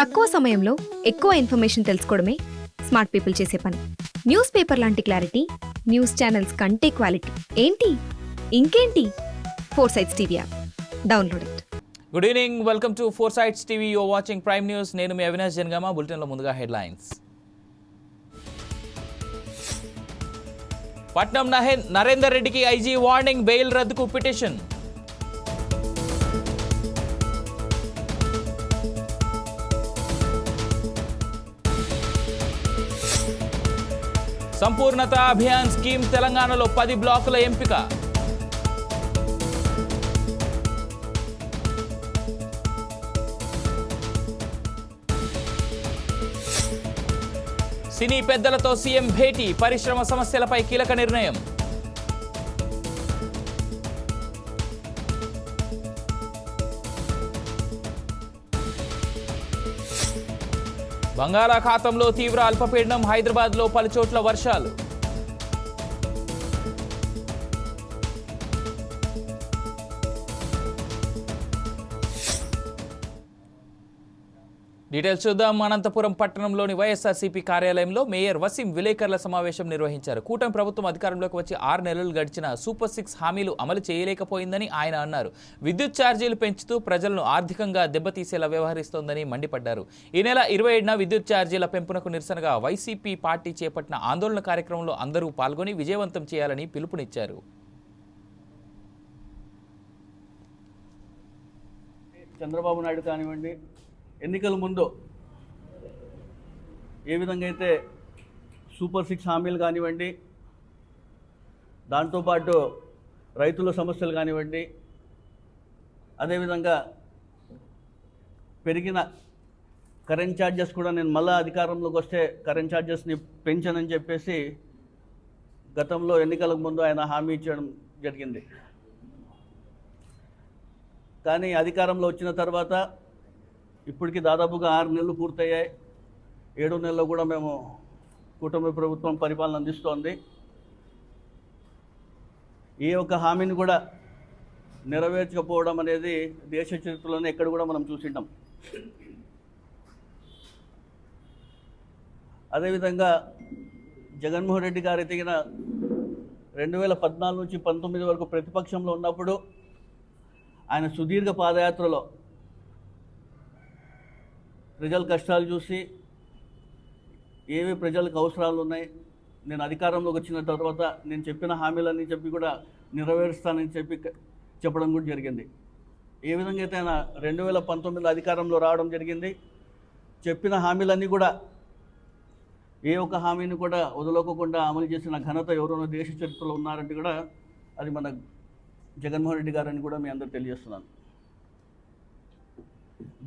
తక్కువ సమయంలో ఎక్కువ ఇన్ఫర్మేషన్ తెలుసుకోవడమే స్మార్ట్ పీపుల్ చేసే పని. న్యూస్ పేపర్ లాంటి క్లారిటీ న్యూస్ ఛానల్స్ కంటే క్వాలిటీ. ఏంటి? ఇంకేంటి? Four sights TV app. Download it. Good evening welcome to four sights TV you're watching prime news నేను మీ అవినాష్ జనగామ. బులెటిన్లో ముందుగా హెడ్లైన్స్ పట్నం నరేందర్ రెడ్డికి ఐజీ వార్నింగ్ బెయిల్ రద్దుకు పిటిషన్ సంపూర్ణత అభియాన్ స్కీమ్ తెలంగాణలో పది బ్లాకుల ఎంపిక. సినీ పెద్దలతో సీఎం భేటీ పరిశ్రమ సమస్యలపై కీలక నిర్ణయం. బంగాళాఖాతంలో తీవ్ర అల్పపీడనం హైదరాబాద్లో పలుచోట్ల వర్షాలు. డీటెయిల్స్ చూద్దాం. అనంతపురం పట్టణంలోని వైఎస్ఆర్సీపీ కార్యాలయంలో మేయర్ వసీం విలేకరుల సమావేశం నిర్వహించారు. కూటమి ప్రభుత్వం అధికారంలోకి వచ్చి ఆరు నెలలు గడిచిన సూపర్ సిక్స్ హామీలు అమలు చేయలేకపోయిందని ఆయన అన్నారు. విద్యుత్ ఛార్జీలు పెంచుతూ ప్రజలను ఆర్థికంగా దెబ్బతీసేలా వ్యవహరిస్తోందని మండిపడ్డారు. ఈ నెల ఇరవై ఏడున విద్యుత్ ఛార్జీల పెంపునకు నిరసనగా వైసీపీ పార్టీ చేపట్టిన ఆందోళన కార్యక్రమంలో అందరూ పాల్గొని విజయవంతం చేయాలని పిలుపునిచ్చారు. చంద్రబాబు నాయుడు కానివ్వండి ఎన్నికల ముందు ఏ విధంగా అయితే సూపర్ సిక్స్ హామీలు కానివ్వండి దాంతోపాటు రైతుల సమస్యలు కానివ్వండి అదేవిధంగా పెరిగిన కరెంట్ ఛార్జెస్ కూడా నేను మళ్ళా అధికారంలోకి వస్తే కరెంట్ ఛార్జెస్ని పెంచనని చెప్పేసి గతంలో ఎన్నికలకు ముందు ఆయన హామీ ఇచ్చడం జరిగింది. కానీ అధికారంలో వచ్చిన తర్వాత ఇప్పటికీ దాదాపుగా ఆరు నెలలు పూర్తయ్యాయి. ఏడు నెలలో కూడా మేము కూటమి ప్రభుత్వం పరిపాలన అందిస్తోంది. ఏ ఒక్క హామీని కూడా నెరవేర్చకపోవడం అనేది దేశ చరిత్రలోనే ఎక్కడ కూడా మనం చూసింటాం అదేవిధంగా జగన్మోహన్ రెడ్డి గారు ఎదిగిన రెండు వేల పద్నాలుగు నుంచి పంతొమ్మిది వరకు ప్రతిపక్షంలో ఉన్నప్పుడు ఆయన సుదీర్ఘ పాదయాత్రలో ప్రజల కష్టాలు చూసి ఏవి ప్రజలకు అవసరాలు ఉన్నాయి నేను అధికారంలోకి వచ్చిన తర్వాత నేను చెప్పిన హామీలన్నీ చెప్పి కూడా నెరవేరుస్తానని చెప్పి చెప్పడం కూడా జరిగింది. ఏ విధంగా అయితే ఆయన రెండు వేల పంతొమ్మిదిలో అధికారంలో రావడం జరిగింది. చెప్పిన హామీలన్నీ కూడా ఏ ఒక్క హామీని కూడా వదలకోకుండా అమలు చేసిన ఘనత ఎవరైనా దేశ చరిత్రలో ఉన్నారంటే కూడా అది మన జగన్మోహన్ రెడ్డి గారని కూడా మీ అందరు తెలియజేస్తున్నాను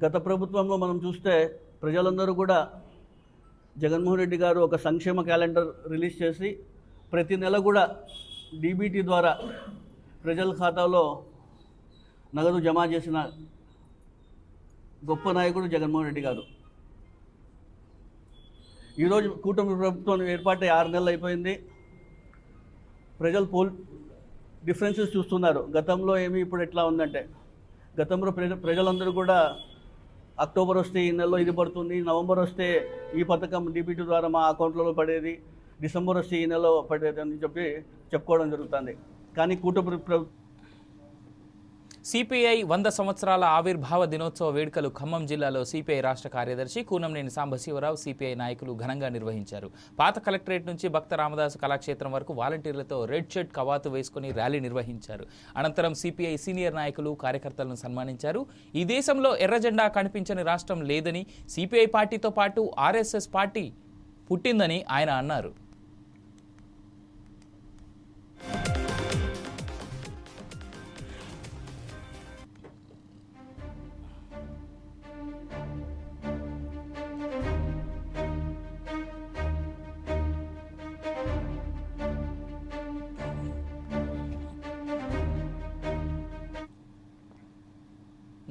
గత ప్రభుత్వంలో మనం చూస్తే ప్రజలందరూ కూడా జగన్మోహన్ రెడ్డి గారు ఒక సంక్షేమ క్యాలెండర్ రిలీజ్ చేసి ప్రతి నెల కూడా డీబీటీ ద్వారా ప్రజల ఖాతాలో నగదు జమ చేసిన గొప్ప నాయకుడు జగన్మోహన్ రెడ్డి గారు. ఈరోజు కూటమి ప్రభుత్వం ఏర్పాటై ఆరు నెలలు అయిపోయింది. ప్రజలు పోల్ డిఫరెన్సెస్ చూస్తున్నారు. గతంలో ఏమి ఇప్పుడు ఎట్లా ఉందంటే గతంలో ప్రజ ప్రజలందరూ కూడా అక్టోబర్ వస్తే ఈ నెలలో ఇది పడుతుంది నవంబర్ వస్తే ఈ పథకం డీబీటీ ద్వారా మా అకౌంట్లలో పడేది డిసెంబర్ వస్తే ఈ నెలలో పడేది అని చెప్పి చెప్పుకోవడం జరుగుతుంది. కానీ కూటమి ప్ర- సిపిఐ వంద సంవత్సరాల ఆవిర్భావ దినోత్సవ వేడుకలు ఖమ్మం జిల్లాలో సిపిఐ రాష్ట్ర కార్యదర్శి కూనంనేని సాంబశివరావు సిపిఐ నాయకులు ఘనంగా నిర్వహించారు. పాత కలెక్టరేట్ నుంచి భక్త రామదాసు కళాక్షేత్రం వరకు వాలంటీర్లతో రెడ్ షర్ట్ కవాతు వేసుకుని ర్యాలీ నిర్వహించారు. అనంతరం సిపిఐ సీనియర్ నాయకులు కార్యకర్తలను సన్మానించారు. ఈ దేశంలో ఎర్ర జెండా కనిపించని రాష్ట్రం లేదని సిపిఐ పార్టీతో పాటు ఆర్ఎస్ఎస్ పార్టీ పుట్టిందని ఆయన అన్నారు.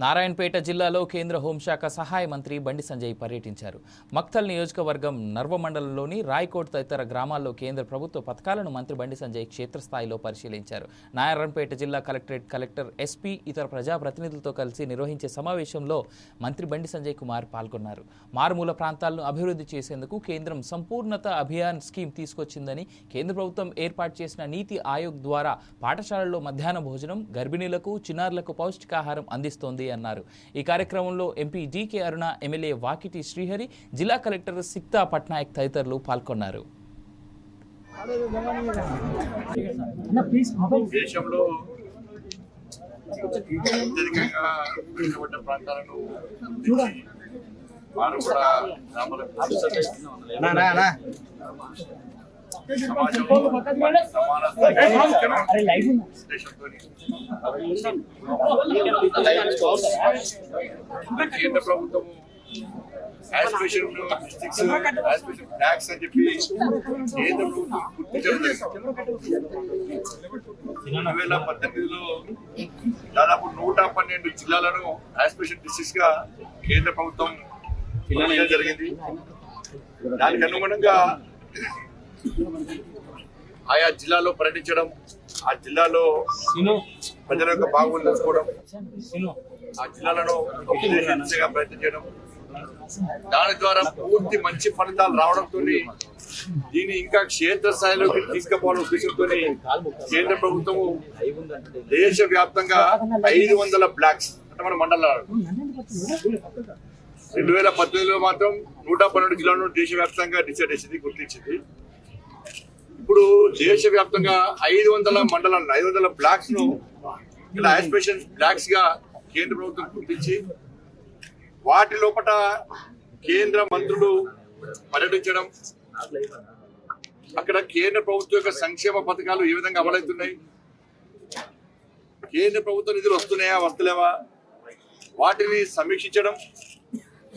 నారాయణపేట జిల్లాలో కేంద్ర హోంశాఖ సహాయ మంత్రి బండి సంజయ్ పర్యటించారు. మక్తల్ నియోజకవర్గం నర్వ మండలంలోని రాయ్కోట్ తదితర గ్రామాల్లో కేంద్ర ప్రభుత్వ పథకాలను మంత్రి బండి సంజయ్ క్షేత్రస్థాయిలో పరిశీలించారు. నారాయణపేట జిల్లా కలెక్టరేట్ కలెక్టర్ ఎస్పీ ఇతర ప్రజాప్రతినిధులతో కలిసి నిర్వహించే సమావేశంలో మంత్రి బండి సంజయ్ కుమార్ పాల్గొన్నారు. మారుమూల ప్రాంతాలను అభివృద్ధి చేసేందుకు కేంద్రం సంపూర్ణత అభియాన్ స్కీమ్ తీసుకొచ్చిందని కేంద్ర ప్రభుత్వం ఏర్పాటు చేసిన నీతి ఆయోగ్ ద్వారా పాఠశాలల్లో మధ్యాహ్న భోజనం గర్భిణీలకు చిన్నారులకు పౌష్టికాహారం అందిస్తోంది అన్నారు. ఈ కార్యక్రమంలో MP DK Aruna MLA Vakiti Srihari జిల్లా కలెక్టర్ సిక్తా పట్నాయక్ తదితరులు పాల్గొన్నారు. దేశంలో అత్యధికంగా వెనుకబడ్డ ప్రాంతాలను వారు కూడా గ్రామాలకు కేంద్ర ప్రభుత్వం ట్యాక్స్ అని చెప్పి కేంద్ర ప్రభుత్వం రెండు వేల పద్దెనిమిదిలో దాదాపు నూట పన్నెండు జిల్లాలను ఆస్పిరేషన్ డిస్ట్రిక్ట్స్గా కేంద్ర ప్రభుత్వం జరిగింది దానికి అనుగుణంగా ఆయా జిల్లాలో పర్యటించడం ఆ జిల్లాలో ప్రజల యొక్క బాగోగులు తెలుసుకోవడం ఆ జిల్లాలను దిశగా ప్రయత్నం చేయడం. దాని ద్వారా పూర్తి మంచి ఫలితాలు రావడంతో దీన్ని ఇంకా క్షేత్ర స్థాయిలోకి తీసుకుపోవాలనే ఉద్దేశంతో కేంద్ర ప్రభుత్వము దేశ వ్యాప్తంగా ఐదు వందల బ్లాక్స్ అంటే మన మండలాలు. రెండు వేల పద్దెనిమిదిలో మాత్రం నూట పన్నెండు జిల్లాలను దేశవ్యాప్తంగా డిసైడ్ చేసింది గుర్తించింది. ఇప్పుడు దేశవ్యాప్తంగా ఐదు వందల మండలాలు ఐదు వందల బ్లాక్స్ను ఇలా ఆస్పిరేషన్ బ్లాక్స్గా కేంద్ర ప్రభుత్వం గుర్తించి వాటి లోపల కేంద్ర మంత్రులు పర్యటించడం అక్కడ కేంద్ర ప్రభుత్వం యొక్క సంక్షేమ పథకాలు ఏ విధంగా అమలవుతున్నాయి కేంద్ర ప్రభుత్వ నిధులు వస్తున్నాయా వస్తలేవా వాటిని సమీక్షించడం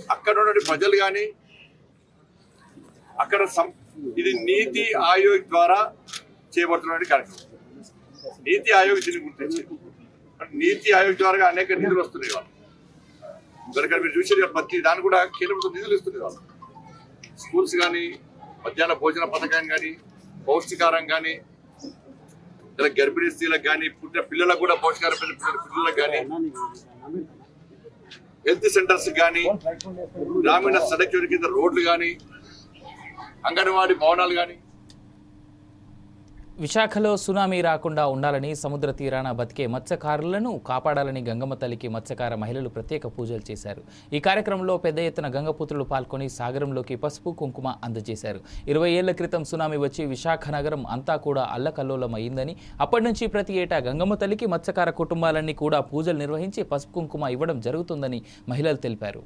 అక్కడ ఉన్న ప్రజలు కానీ అక్కడ సం- ఇది నీతి ఆయోగ్ ద్వారా చేయబడుతున్న కార్యక్రమం. నీతి ఆయోగ్ దీన్ని గుర్తించింది. నీతి ఆయోగ్ ద్వారా అనేక నిధులు వస్తున్నాయి వాళ్ళు. కనుక మీరు చూసేది ప్రతి దాన్ని కూడా కేంద్ర నిధులు ఇస్తుంది వాళ్ళు. స్కూల్స్ కానీ మధ్యాహ్న భోజన పథకం కానీ పౌష్టికారం కానీ ఇలా గర్భిణీ స్త్రీలకు కానీ పుట్టిన పిల్లలకు కూడా పౌష్టికారం పిల్లల పిల్లలకు కానీ హెల్త్ సెంటర్స్ కానీ గ్రామీణ సడక్ కింద రోడ్లు కానీ అంగన్వాడీ భవనాలు కానీ విశాఖలో సునామీ రాకుండా ఉండాలని సముద్ర తీరాన బతికే మత్స్యకారులను కాపాడాలని గంగమ్మ తల్లికి మత్స్యకార మహిళలు ప్రత్యేక పూజలు చేశారు. ఈ కార్యక్రమంలో పెద్ద ఎత్తున గంగపుత్రులు పాల్గొని సాగరంలోకి పసుపు కుంకుమ అందజేశారు. ఇరవై ఏళ్ళ క్రితం సునామీ వచ్చి విశాఖ నగరం అంతా కూడా అల్లకల్లోలం అయిందని అప్పటి నుంచి ప్రతి ఏటా గంగమ్మ తల్లికి మత్స్యకార కుటుంబాలన్నీ కూడా పూజలు నిర్వహించి పసుపు కుంకుమ ఇవ్వడం జరుగుతుందని మహిళలు తెలిపారు.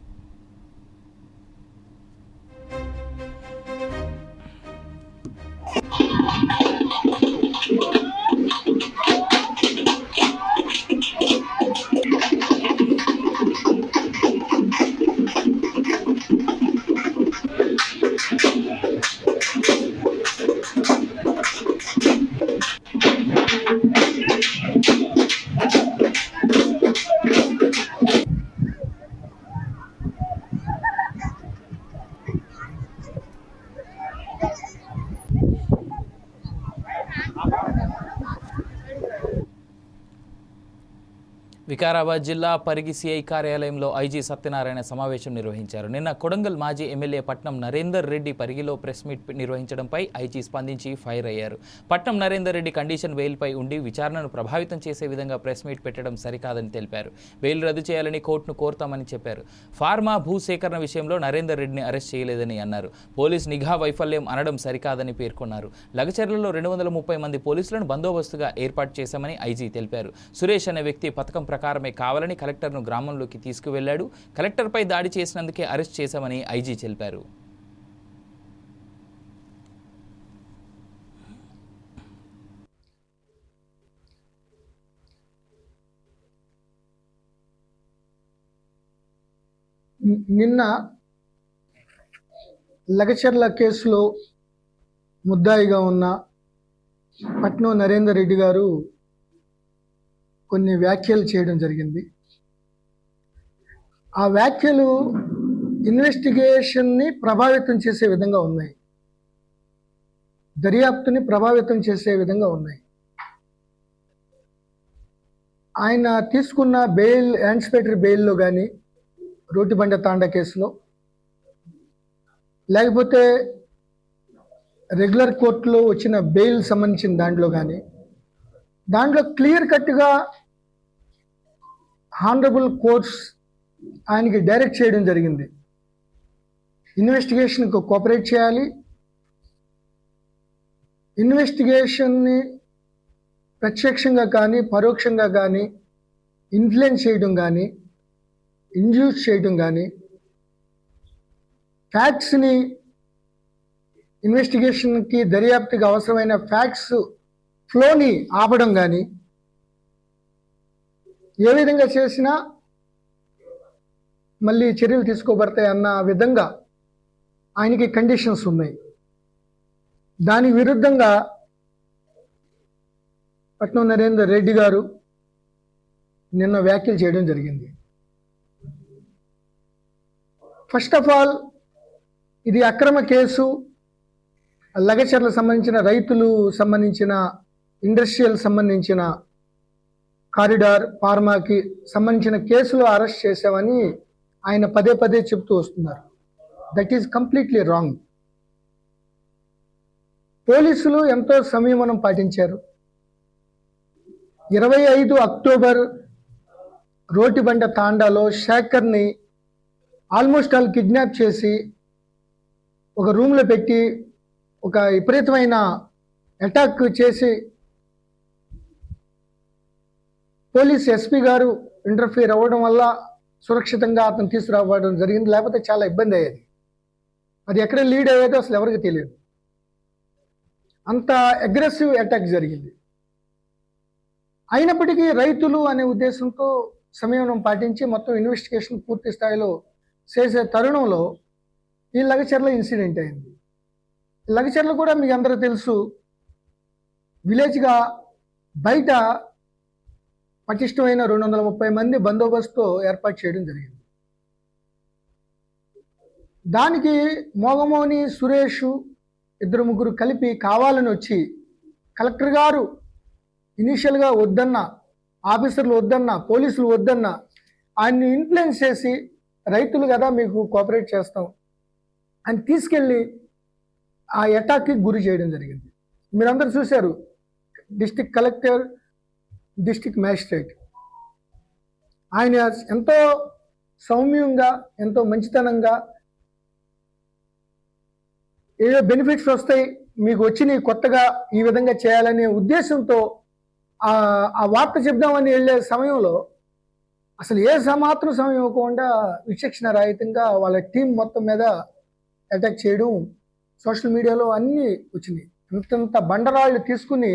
వికారాబాద్ జిల్లా పరిగి సిఐ కార్యాలయంలో ఐజీ సత్యనారాయణ సమావేశం నిర్వహించారు. నిన్న కొడంగల్ మాజీ ఎమ్మెల్యే పట్నం నరేందర్ రెడ్డి పరిగిలో ప్రెస్ మీట్ నిర్వహించడంపై ఐజీ స్పందించి ఫైర్ అయ్యారు. పట్నం నరేందర్ రెడ్డి కండిషన్ బెయిల్పై ఉండి విచారణను ప్రభావితం చేసే విధంగా ప్రెస్ మీట్ పెట్టడం సరికాదని తెలిపారు. బెయిల్ రద్దు చేయాలని కోర్టును కోరుతామని చెప్పారు. ఫార్మా భూసేకరణ విషయంలో నరేందర్ రెడ్డిని అరెస్ట్ చేయలేదని అన్నారు. పోలీస్ నిఘా వైఫల్యం అనడం సరికాదని పేర్కొన్నారు. లగచర్లలో రెండు వందల ముప్పై మంది పోలీసులను బందోబస్తుగా ఏర్పాటు చేశామని ఐజీ తెలిపారు. సురేష్ అనే వ్యక్తి పథకం ప్రకారం ప్రకారమే కావాలని కలెక్టర్ను గ్రామంలోకి తీసుకువెళ్ళాడు కలెక్టర్పై దాడి చేసినందుకే అరెస్ట్ చేశామని ఐజీ తెలిపారు. నిన్న లగచర్ల కేసులో ముద్దాయిగా ఉన్న పట్నం నరేందర్ రెడ్డి గారు కొన్ని వ్యాఖ్యలు చేయడం జరిగింది. ఆ వ్యాఖ్యలు ఇన్వెస్టిగేషన్ని ప్రభావితం చేసే విధంగా ఉన్నాయి. దర్యాప్తుని ప్రభావితం చేసే విధంగా ఉన్నాయి. ఆయన తీసుకున్న బెయిల్ యాంటిసిపేటరీ బెయిల్లో కానీ రోటిబండ తాండా కేసులో లేకపోతే రెగ్యులర్ కోర్టులో వచ్చిన బెయిల్ సంబంధించిన దాంట్లో కానీ దాంట్లో క్లియర్ కట్గా హానరబుల్ కోర్ట్స్ ఆయనకి డైరెక్ట్ చేయడం జరిగింది. ఇన్వెస్టిగేషన్కు కోఆపరేట్ చేయాలి. ఇన్వెస్టిగేషన్ని ప్రత్యక్షంగా కానీ పరోక్షంగా కానీ ఇన్ఫ్లుయెన్స్ చేయడం కానీ ఇండ్యూస్ చేయడం కానీ ఫ్యాక్ట్స్ని ఇన్వెస్టిగేషన్కి దర్యాప్తుకి అవసరమైన ఫ్యాక్ట్స్ ఫ్లోని ఆపడం కానీ ఏ విధంగా చేసినా మళ్ళీ చర్యలు తీసుకోబడతాయి అన్న విధంగా ఆయనకి కండిషన్స్ ఉన్నాయి. దానికి విరుద్ధంగా పట్నం నరేందర్ రెడ్డి గారు నిన్న వ్యాఖ్యలు చేయడం జరిగింది. ఫస్ట్ ఆఫ్ ఆల్ ఇది అక్రమ కేసు. లగచర్లకు సంబంధించిన రైతులు సంబంధించిన ఇండస్ట్రియల్ సంబంధించిన కారిడార్ ఫార్మాకి సంబంధించిన కేసులు అరెస్ట్ చేశామని ఆయన పదే పదే చెప్తూ వస్తున్నారు. దట్ ఈస్ కంప్లీట్లీ రాంగ్ పోలీసులు ఎంతో సంయమనం పాటించారు. ఇరవై ఐదు అక్టోబర్ రోటిబండ తాండాలో శేఖర్ని ఆల్మోస్ట్ ఆల్ కిడ్నాప్ చేసి ఒక రూమ్లో పెట్టి ఒక విపరీతమైన అటాక్ చేసి పోలీస్ ఎస్పీ గారు ఇంటర్ఫియర్ అవ్వడం వల్ల సురక్షితంగా అతను తీసుకురావడం జరిగింది. లేకపోతే చాలా ఇబ్బంది అయ్యేది. అది ఎక్కడ లీడ్ అయ్యేదో అసలు ఎవరికి తెలియదు. అంత అగ్రెసివ్ అటాక్ జరిగింది. అయినప్పటికీ రైతులు అనే ఉద్దేశంతో సంయమనం పాటించి మొత్తం ఇన్వెస్టిగేషన్ పూర్తి స్థాయిలో చేసే తరుణంలో ఈ లగచర్ల ఇన్సిడెంట్ అయింది. లగచర్లు కూడా మీకు అందరూ తెలుసు. విలేజ్గా బయట పటిష్టమైన రెండు వందల ముప్పై మంది బందోబస్తుతో ఏర్పాటు చేయడం జరిగింది. దానికి మోగమోని సురేష్ ఇద్దరు ముగ్గురు కలిపి కావాలని వచ్చి కలెక్టర్ గారు ఇనీషియల్గా వద్దన్న ఆఫీసర్లు వద్దన్న పోలీసులు వద్దన్న ఆయన్ని ఇన్ఫ్లుయెన్స్ చేసి రైతులు కదా మీకు కోఆపరేట్ చేస్తాం అని తీసుకెళ్ళి ఆ అటాక్కి గురి చేయడం జరిగింది. మీరందరూ చూశారు డిస్టిక్ కలెక్టర్ డిస్టిక్ మ్యాజిస్ట్రేట్. ఆయన ఎంతో సౌమ్యంగా ఎంతో మంచితనంగా ఏదో బెనిఫిట్స్ వస్తాయి మీకు వచ్చి కొత్తగా ఈ విధంగా చేయాలనే ఉద్దేశంతో ఆ వార్త చెప్దామని వెళ్ళే సమయంలో అసలు ఏ సమాత్రం సమయం ఇవ్వకుండా విచక్షణ రహితంగా వాళ్ళ టీం మొత్తం మీద అటాక్ చేయడం సోషల్ మీడియాలో అన్నీ వచ్చినాయి అంతంత బండరాళ్ళు తీసుకుని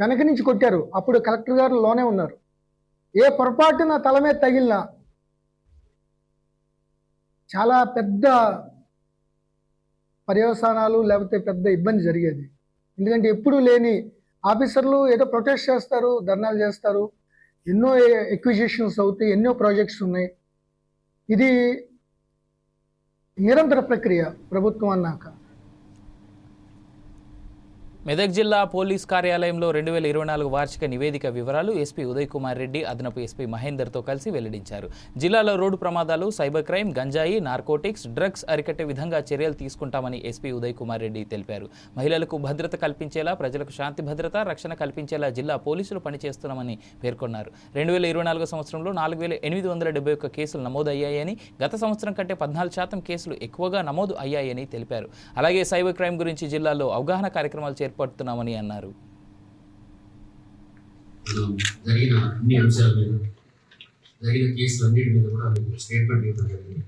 వెనక నుంచి కొట్టారు. అప్పుడు కలెక్టర్ గారు లోనే ఉన్నారు. ఏ పొరపాటున తల మీద తగిలినా చాలా పెద్ద పర్యవసానాలు లేకపోతే పెద్ద ఇబ్బంది జరిగేది. ఎందుకంటే ఎప్పుడూ లేని ఆఫీసర్లు ఏదో ప్రొటెస్ట్ చేస్తారు ధర్నాలు చేస్తారు. ఎన్నో ఎక్విజిషన్స్ అవుతాయి ఎన్నో ప్రాజెక్ట్స్ ఉన్నాయి. ఇది నిరంతర ప్రక్రియ ప్రభుత్వం అన్నాక. మెదక్ జిల్లా పోలీస్ కార్యాలయంలో రెండు వేల ఇరవై నాలుగు వార్షిక నివేదిక వివరాలు ఎస్పీ ఉదయ్ కుమార్ రెడ్డి అదనపు ఎస్పీ మహేందర్తో కలిసి వెల్లడించారు. జిల్లాలో రోడ్డు ప్రమాదాలు cyber crime ganja narcotics drugs అరికట్టే విధంగా చర్యలు తీసుకుంటామని ఎస్పీ ఉదయ్ కుమార్ రెడ్డి తెలిపారు. మహిళలకు భద్రత కల్పించేలా ప్రజలకు శాంతి భద్రత రక్షణ కల్పించేలా జిల్లా పోలీసులు పనిచేస్తున్నామని పేర్కొన్నారు. రెండు వేల ఇరవై నాలుగు సంవత్సరంలో నాలుగు వేల ఎనిమిది వందల డెబ్బై ఒక్క కేసులు నమోదు అయ్యాయని గత సంవత్సరం కంటే పద్నాలుగు శాతం కేసులు ఎక్కువగా నమోదు అయ్యాయని తెలిపారు. అలాగే సైబర్ క్రైమ్ గురించి జిల్లాలో అవగాహన కార్యక్రమాలు చేపడుతున్నామని అన్నారు. జరిగిన అన్ని అంశాల మీద జరిగిన కేసులు అన్నిటి మీద కూడా మీకు స్టేట్మెంట్ ఇవ్వడం జరిగింది.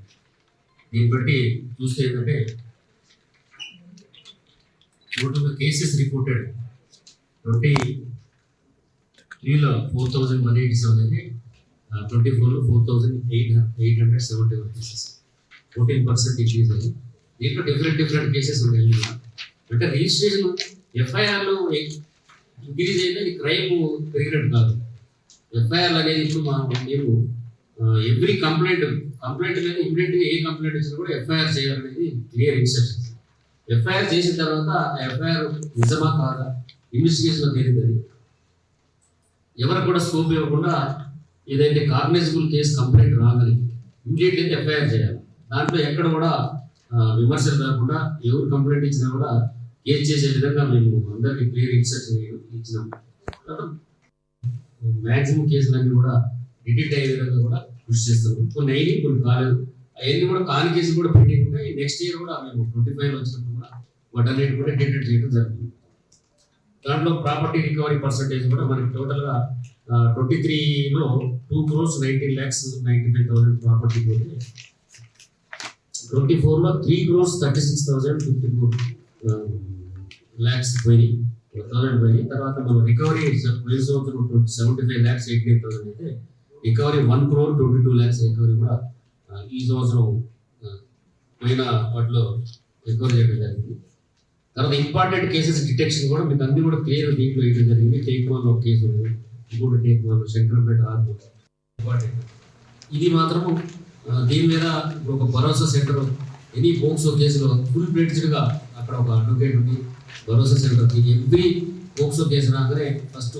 దీన్ని బట్టి చూస్తే ఏంటంటే టోటల్ కేసెస్ రిపోర్టెడ్ ట్వంటీ త్రీలో four thousand one eighty seven అయితే ట్వంటీ ఫోర్లో four thousand eight eight hundred seventy one cases fourteen percent increase అయ్యి దీంట్లో డిఫరెంట్ డిఫరెంట్ కేసెస్ ఉన్నాయి. అన్ని అంటే రిజిస్ట్రేషన్ ఎఫ్ఐఆర్లు ఇంక్రీజ్ అయితే క్రైమ్ పెరిగినట్టు కాదు. ఎఫ్ఐఆర్ అనేది ఇప్పుడు మనం మేము ఎవ్రీ కంప్లైంట్ కంప్లైంట్ మీద ఇమ్మీడియట్గా ఏ కంప్లైంట్ వచ్చినా కూడా ఎఫ్ఐఆర్ చేయాలనేది క్లియర్ ఇన్స్ట్రక్షన్స్ ఎఫ్ఐఆర్ చేసిన తర్వాత ఆ ఎఫ్ఐఆర్ నిజమా కాదా? ఇన్వెస్టిగేషన్లో లో ఎవరు ఎవరికి కూడా స్కోప్ ఇవ్వకుండా ఏదైతే కాగ్నైజబుల్ కేసు కంప్లైంట్ రాగలి ఇమ్మీడియట్గా అయితే ఎఫ్ఐఆర్ చేయాలి. దాంట్లో ఎక్కడ కూడా విమర్శలు రాకుండా ఎవరు కంప్లైంట్ ఇచ్చినా కూడా కేసు చేసే విధంగా మేము అందరికీ క్లియర్ ఇన్స్ట్రక్షన్ ఇచ్చినాం. మ్యాక్సిమం కేసులన్నీ కూడా డిటెక్ట్ అయ్యే విధంగా కూడా కృషి చేస్తున్నాం. కొన్ని అయినాయి కొన్ని కాలేదు. అవన్నీ కూడా కాని కేసులు కూడా పెండింగ్ ఉంటాయి. నెక్స్ట్ ఇయర్ కూడా మేము ట్వంటీ ఫైవ్ వచ్చినప్పుడు కూడా వాటన్నిటి కూడా డిటెక్ట్ చేయడం జరుగుతుంది. దాంట్లో ప్రాపర్టీ రికవరీ పర్సంటేజ్ కూడా మనకి టోటల్గా ట్వంటీ త్రీలో two crores nineteen lakhs ninety five thousand property పోతే ట్వంటీ ఫోర్లో three crores thirty six thousand fifty four Um, lakhs పోయినాయి. థౌసండ్ పోయినాయి. తర్వాత మనం రికవరీ పోయిన సంవత్సరం twenty seventy five lakhs eighty eight thousand అయితే recovery one crore twenty two lakhs recovery కూడా ఈ సంవత్సరం పోయిన వాటిలో రికవరీ చేయడం జరిగింది. తర్వాత ఇంపార్టెంట్ కేసెస్ డిటెక్షన్ కూడా మీకు అన్ని కూడా క్లియర్ దీంట్లో వేయడం జరిగింది. టేక్ వన్ ఒక కేసు ఉంది. ఇంకోటి టేక్ వన్ శంకరంపేట ఆరు ఇంపార్టెంట్ ఇది మాత్రము దీని మీద ఒక భరోసా సెంటర్ ఎనీ పోక్సో కేసులో ఫుల్గా అక్కడ ఒక అడ్వకేట్ ఉంది భరోసా సెంటర్కి ఎవ్రీ పోక్సో కేసు రాగానే ఫస్ట్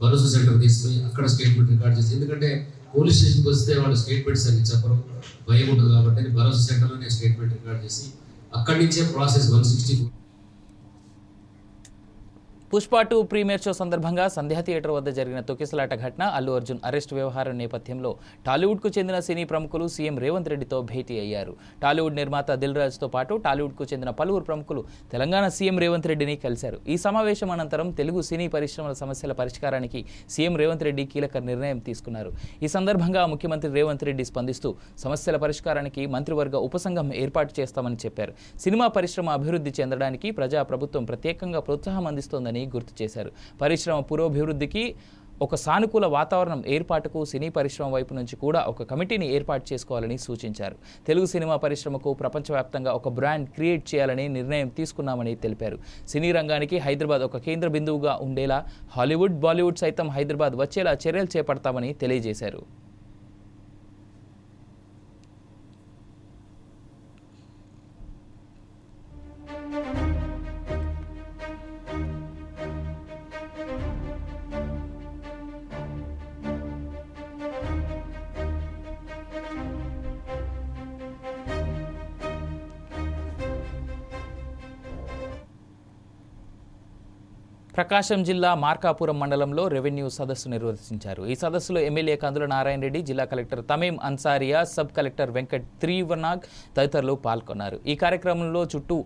భరోసా సెంటర్ తీసుకుని అక్కడ స్టేట్మెంట్ రికార్డ్ చేసి ఎందుకంటే పోలీస్ స్టేషన్కి వస్తే వాళ్ళు స్టేట్మెంట్స్ అని చెప్పరు భయం ఉంటుంది కాబట్టి అని భరోసా సెంటర్లోనే స్టేట్మెంట్ రికార్డ్ చేసి అక్కడి నుంచే process one sixty Pushpa two premiere show సందర్భంగా సంధ్యా థియేటర్ వద్ద జరిగిన తొక్కిసలాట ఘటన అల్లు అర్జున్ అరెస్ట్ వ్యవహారం నేపథ్యంలో టాలీవుడ్కు చెందిన సినీ ప్రముఖులు సీఎం రేవంత్ రెడ్డితో భేటీ అయ్యారు. టాలీవుడ్ నిర్మాత దిల్ రాజుతో పాటు టాలీవుడ్కు చెందిన పలువురు ప్రముఖులు తెలంగాణ సీఎం రేవంత్ రెడ్డిని కలిశారు. ఈ సమావేశం అనంతరం తెలుగు సినీ పరిశ్రమల సమస్యల పరిష్కారానికి సీఎం రేవంత్ రెడ్డి కీలక నిర్ణయం తీసుకున్నారు. ఈ సందర్భంగా ముఖ్యమంత్రి రేవంత్ రెడ్డి స్పందిస్తూ సమస్యల పరిష్కారానికి మంత్రివర్గ ఉపసంఘం ఏర్పాటు చేస్తామని చెప్పారు. సినిమా పరిశ్రమ అభివృద్ధి చెందడానికి ప్రజా ప్రభుత్వం ప్రత్యేకంగా ప్రోత్సాహం అందిస్తోందని గుర్తు చేశారు. పరిశ్రమ పురోభివృద్ధికి ఒక సానుకూల వాతావరణం ఏర్పాటుకు సినీ పరిశ్రమ వైపు నుంచి కూడా ఒక కమిటీని ఏర్పాటు చేసుకోవాలని సూచించారు. తెలుగు సినిమా పరిశ్రమకు ప్రపంచవ్యాప్తంగా ఒక బ్రాండ్ క్రియేట్ చేయాలని నిర్ణయం తీసుకున్నామని తెలిపారు. సినీ రంగానికి హైదరాబాద్ ఒక కేంద్ర బిందువుగా ఉండేలా హాలీవుడ్ బాలీవుడ్ సైతం హైదరాబాద్ వచ్చేలా చర్యలు చేపడతామని తెలియజేశారు. ప్రకాశం జిల్లా మార్కాపురం మండలంలో రెవెన్యూ సదస్సు నిర్వహించారు. ఈ సదస్సులో ఎమ్మెల్యే కందుల నారాయణ రెడ్డి జిల్లా collector Tameem Ansariya sub collector Venkat Trivinag తదితరులు పాల్గొన్నారు. ఈ కార్యక్రమంలో చుట్టూ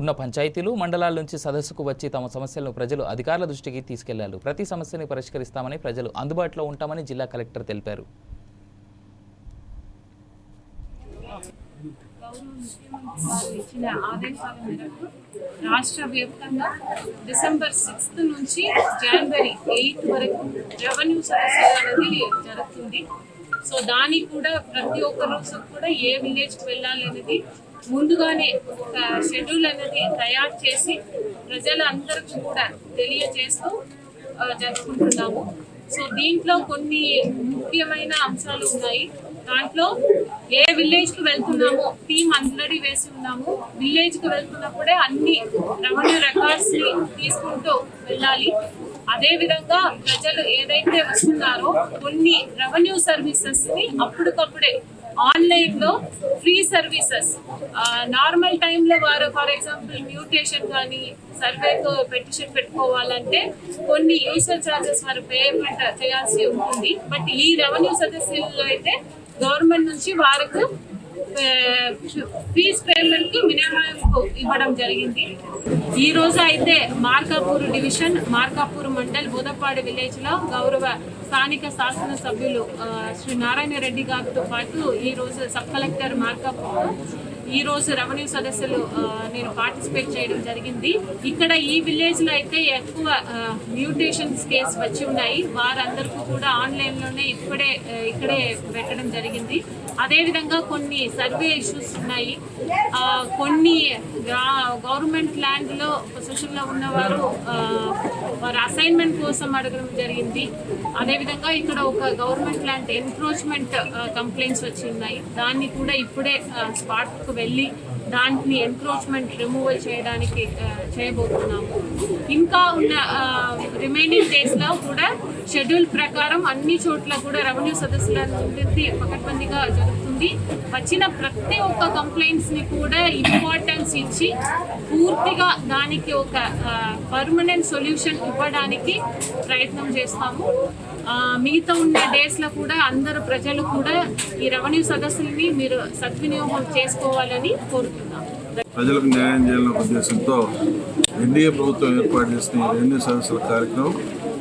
ఉన్న పంచాయతీలు మండలాల నుంచి సదస్సుకు వచ్చి తమ సమస్యలను ప్రజలు అధికారుల దృష్టికి తీసుకెళ్ళారు. ప్రతి సమస్యని పరిష్కరిస్తామని ప్రజలు అందుబాటులో ఉంటామని జిల్లా కలెక్టర్ తెలిపారు. గౌరవ ముఖ్యమంత్రి గారు ఇచ్చిన ఆదేశాల మేరకు రాష్ట్ర వ్యాప్తంగా డిసెంబర్ సిక్స్త్ నుంచి జనవరి ఎయిత్ వరకు రెవెన్యూ సదస్సు అనేది జరుగుతుంది. సో దానికి కూడా ప్రతి ఒక్క రోజు కూడా ఏ విలేజ్కి వెళ్ళాలి అనేది ముందుగానే ఒక షెడ్యూల్ అనేది తయారు చేసి ప్రజలందరికీ కూడా తెలియజేస్తూ జరుపుకుంటున్నాము. సో దీంట్లో కొన్ని ముఖ్యమైన అంశాలు ఉన్నాయి. దాంట్లో ఏ విలేజ్కు వెళ్తున్నామో టీం అందరి వేసి ఉన్నాము. విలేజ్కు వెళ్తున్నప్పుడే అన్ని రెవెన్యూ రికార్డ్స్ని తీసుకుంటూ వెళ్ళాలి. అదే విధంగా ప్రజలు ఏదైతే వస్తున్నారో కొన్ని రెవెన్యూ సర్వీసెస్ని అప్పటికప్పుడే ఆన్లైన్లో ఫ్రీ సర్వీసెస్ నార్మల్ టైంలో వారు ఫర్ ఎగ్జాంపుల్ మ్యూటేషన్ కానీ సర్వేకు పెటిషన్ పెట్టుకోవాలంటే కొన్ని యూజర్ చార్జెస్ వారు పేమెంట్ చేయాల్సి ఉంటుంది. బట్ ఈ రెవెన్యూ సదస్సుల్లో అయితే గవర్నమెంట్ నుంచి వారికి ఫీజ్ పేమెంట్ మినహాయింపు ఇవ్వడం జరిగింది. ఈ రోజు అయితే మార్కాపూర్ డివిజన్ మార్కాపూర్ మండల్ బోదపాడు విలేజ్లో గౌరవ స్థానిక శాసనసభ్యులు శ్రీ నారాయణ రెడ్డి గారితో పాటు ఈ రోజు సబ్ కలెక్టర్ మార్కాపూర్ ఈరోజు రెవెన్యూ సదస్సులు నేను పార్టిసిపేట్ చేయడం జరిగింది. ఇక్కడ ఈ విలేజ్లో అయితే ఎక్కువ మ్యూటేషన్స్ కేసు వచ్చి ఉన్నాయి. వారందరికీ కూడా ఆన్లైన్లోనే ఇప్పుడే ఇక్కడే పెట్టడం జరిగింది. అదేవిధంగా కొన్ని సర్వే ఇష్యూస్ ఉన్నాయి. కొన్ని గవర్నమెంట్ ల్యాండ్లో పొజిషన్లో ఉన్నవారు వారి అసైన్మెంట్ కోసం అడగడం జరిగింది. అదేవిధంగా ఇక్కడ ఒక గవర్నమెంట్ ల్యాండ్ ఎన్క్రోచ్మెంట్ కంప్లైంట్స్ వచ్చి ఉన్నాయి. దాన్ని కూడా ఇప్పుడే స్పాట్కు వెళ్ళి దాంట్ని ఎన్క్రోచ్మెంట్ రిమూవల్ చేయడానికి చేయబోతున్నాము. ఇంకా ఉన్న రిమైనింగ్ డేస్లో కూడా షెడ్యూల్ ప్రకారం అన్ని చోట్ల కూడా రెవెన్యూ సదస్సుల నుండి పకడ్బందీగా జరుగుతుంది వచ్చిన ప్రతి ఒక్క కంప్లైంట్స్ని కూడా ఇంపార్టెన్స్ ఇచ్చి పూర్తిగా దానికి ఒక పర్మనెంట్ సొల్యూషన్ ఇవ్వడానికి ప్రయత్నం చేస్తాము. మిగతా ఉన్న డేస్లో కూడా అందరు ప్రజలు కూడా ఈ రెవెన్యూ సదస్సుల్ని మీరు సద్వినియోగం చేసుకోవాలని కోరుతున్నాము. ప్రజలకు న్యాయం చేయాలనే ఉద్దేశంతో ఎన్డీఏ ప్రభుత్వం ఏర్పాటు చేసిన రెవెన్యూ సదస్సుల కార్యక్రమం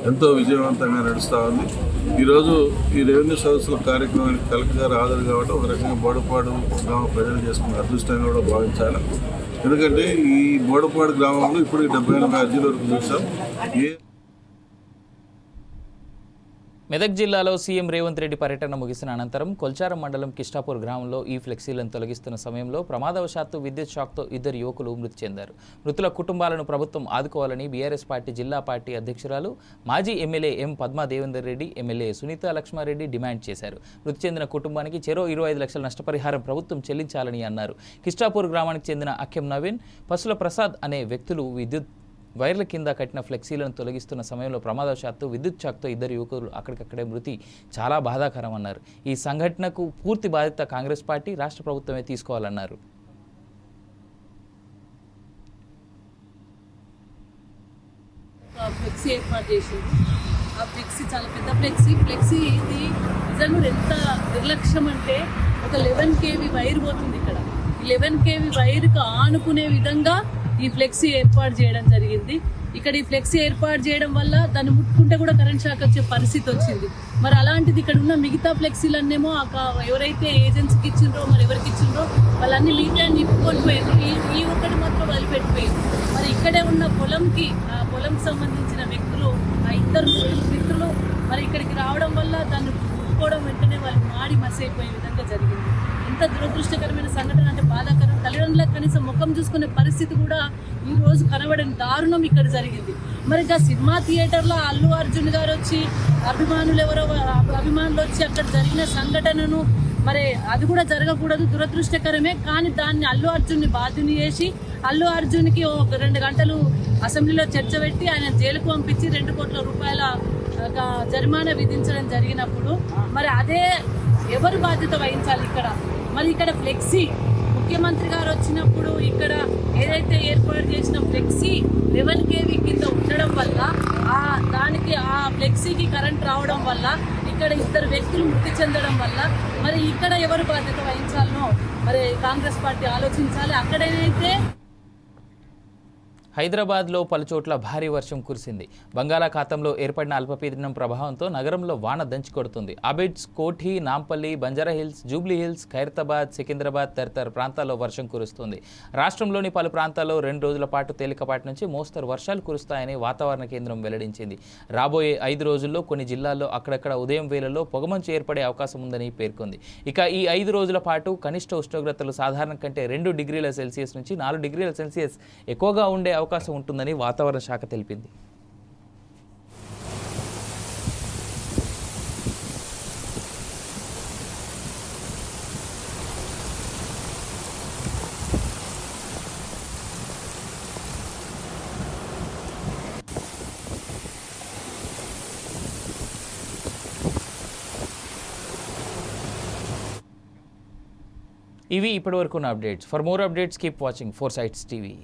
ఎంతో విజయవంతంగా నడుస్తూ ఉంది. ఈరోజు ఈ రెవెన్యూ సదస్సుల కార్యక్రమానికి కలెక్టర్ గారు హాజరు కావడం ఒక రకంగా బోడపాడు గ్రామ ప్రజలు చేసుకున్న అదృష్టంగా కూడా భావించాలి. ఎందుకంటే ఈ బోడపాడు గ్రామంలో ఇప్పుడు డెబ్బై ఎనభై అర్జీల వరకు చూసాం. ఏ మెదక్ జిల్లాలో సీఎం రేవంత్ రెడ్డి పర్యటన ముగిసిన అనంతరం కొల్చారం మండలం కిష్టాపూర్ గ్రామంలో ఈ ఫ్లెక్సీలను తొలగిస్తున్న సమయంలో ప్రమాదవశాత్తు విద్యుత్ షాక్తో ఇద్దరు యువకులు మృతి చెందారు. మృతుల కుటుంబాలను ప్రభుత్వం ఆదుకోవాలని బీఆర్ఎస్ పార్టీ జిల్లా పార్టీ అధ్యక్షురాలు మాజీ MLA M Padma Devender Reddy MLA Sunitha Laxma Reddy demand చేశారు. మృతి చెందిన కుటుంబానికి చెరో ఇరవై ఐదు లక్షల నష్టపరిహారం ప్రభుత్వం చెల్లించాలని అన్నారు. కిష్టాపూర్ గ్రామానికి చెందిన అఖ్యం నవీన్ పసుల ప్రసాద్ అనే వ్యక్తులు విద్యుత్ వైర్ల కింద కట్టిన ఫ్లెక్సీలను తొలగిస్తున్న సమయంలో ప్రమాదవశాత్తు విద్యుత్ షాక్తో ఇద్దరు యువకులు అక్కడికక్కడే మృతి. చాలా బాధాకరం అన్నారు ఈ సంఘటనకు పూర్తి బాధ్యత కాంగ్రెస్ పార్టీ రాష్ట్ర ప్రభుత్వమే తీసుకోవాలన్నారు. ఫ్లెక్సీ ఏర్పాటు చేసింది ఆ ఫ్లెక్సీ చాలా పెద్ద ఫ్లెక్సీ. ఫ్లెక్సీ ఇది నిజంగా ఎంత నిర్లక్ష్యం అంటే ఒక లెవెన్ కేవీ వైర్ పోతుంది ఇక్కడ. లెవెన్ కేవీ వైర్కి ఆనుకునే విధంగా ఈ ఫ్లెక్సీ ఏర్పాటు చేయడం జరిగింది. ఇక్కడ ఈ ఫ్లెక్సీ ఏర్పాటు చేయడం వల్ల దాన్ని ముట్టుకుంటే కూడా కరెంట్ షాక్ వచ్చే పరిస్థితి వచ్చింది. మరి అలాంటిది ఇక్కడ ఉన్న మిగతా ఫ్లెక్సీలన్నేమో ఎవరైతే ఏజెన్సీకి ఇచ్చిండ్రో మరి ఎవరికి ఇచ్చిండ్రో వాళ్ళన్ని మిగతా నిప్పుకొనిపోయారు ఈ ఈ ఒక్కటి మాత్రం వదిలిపెట్టిపోయారు మరి ఇక్కడే ఉన్న పొలంకి ఆ పొలంకి సంబంధించిన వ్యక్తులు ఆ ఇద్దరు మిత్రులు మరి ఇక్కడికి రావడం వల్ల దాన్ని ముట్టుకోవడం వెంటనే వాళ్ళు మాడి మసైపోయే విధంగా జరిగింది. ఎంత దురదృష్టకరమైన సంఘటన అంటే బాధాకరం. తల్లిదండ్రులకు కనీసం ముఖం చూసుకునే పరిస్థితి కూడా ఈ రోజు కనబడని దారుణం ఇక్కడ జరిగింది. మరి ఇక సినిమా థియేటర్లో అల్లు అర్జున్ గారు వచ్చి అభిమానులు ఎవరో అభిమానులు వచ్చి అక్కడ జరిగిన సంఘటనను మరి అది కూడా జరగకూడదు దురదృష్టకరమే. కానీ దాన్ని అల్లు అర్జున్ని బాధ్యుని చేసి అల్లు అర్జున్కి ఒక రెండు గంటలు అసెంబ్లీలో చర్చ పెట్టి ఆయన జైలుకు పంపించి రెండు కోట్ల రూపాయల ఒక జరిమానా విధించడం జరిగినప్పుడు మరి అదే ఎవరు బాధ్యత వహించాలి ఇక్కడ? మరి ఇక్కడ ఫ్లెక్సీ. ముఖ్యమంత్రి గారు వచ్చినప్పుడు ఇక్కడ ఏదైతే ఏర్పాటు చేసిన ఫ్లెక్సీ లెవెన్ కేవీ కింద ఉండడం వల్ల ఆ దానికి ఆ ఫ్లెక్సీకి కరెంట్ రావడం వల్ల ఇక్కడ ఇద్దరు వ్యక్తులు మృతి చెందడం వల్ల మరి ఇక్కడ ఎవరు బాధ్యత వహించాలనో మరి కాంగ్రెస్ పార్టీ ఆలోచించాలి. అక్కడైతే హైదరాబాద్లో పలుచోట్ల భారీ వర్షం కురిసింది. బంగాళాఖాతంలో ఏర్పడిన అల్పపీడనం ప్రభావంతో నగరంలో వాన దంచి కొడుతుంది. అబిడ్స్ కోఠి నాంపల్లి బంజారా హిల్స్ జూబ్లీ హిల్స్ ఖైరతాబాద్ సికింద్రాబాద్ తదితర ప్రాంతాల్లో వర్షం కురుస్తుంది. రాష్ట్రంలోని పలు ప్రాంతాల్లో రెండు రోజుల పాటు తేలికపాటి నుంచి మోస్తరు వర్షాలు కురుస్తాయని వాతావరణ కేంద్రం వెల్లడించింది. రాబోయే ఐదు రోజుల్లో కొన్ని జిల్లాల్లో అక్కడక్కడ ఉదయం వేళల్లో పొగమంచు ఏర్పడే అవకాశం ఉందని పేర్కొంది. ఇక ఈ ఐదు రోజుల పాటు కనిష్ట ఉష్ణోగ్రతలు సాధారణం కంటే రెండు డిగ్రీల సెల్సియస్ నుంచి నాలుగు డిగ్రీల సెల్సియస్ ఎక్కువగా ఉండే అవకాశం ఉంటుందని వాతావరణ శాఖ తెలిపింది. ఇవి ఇప్పటివరకు ఉన్న updates. For more updates keep watching four sights TV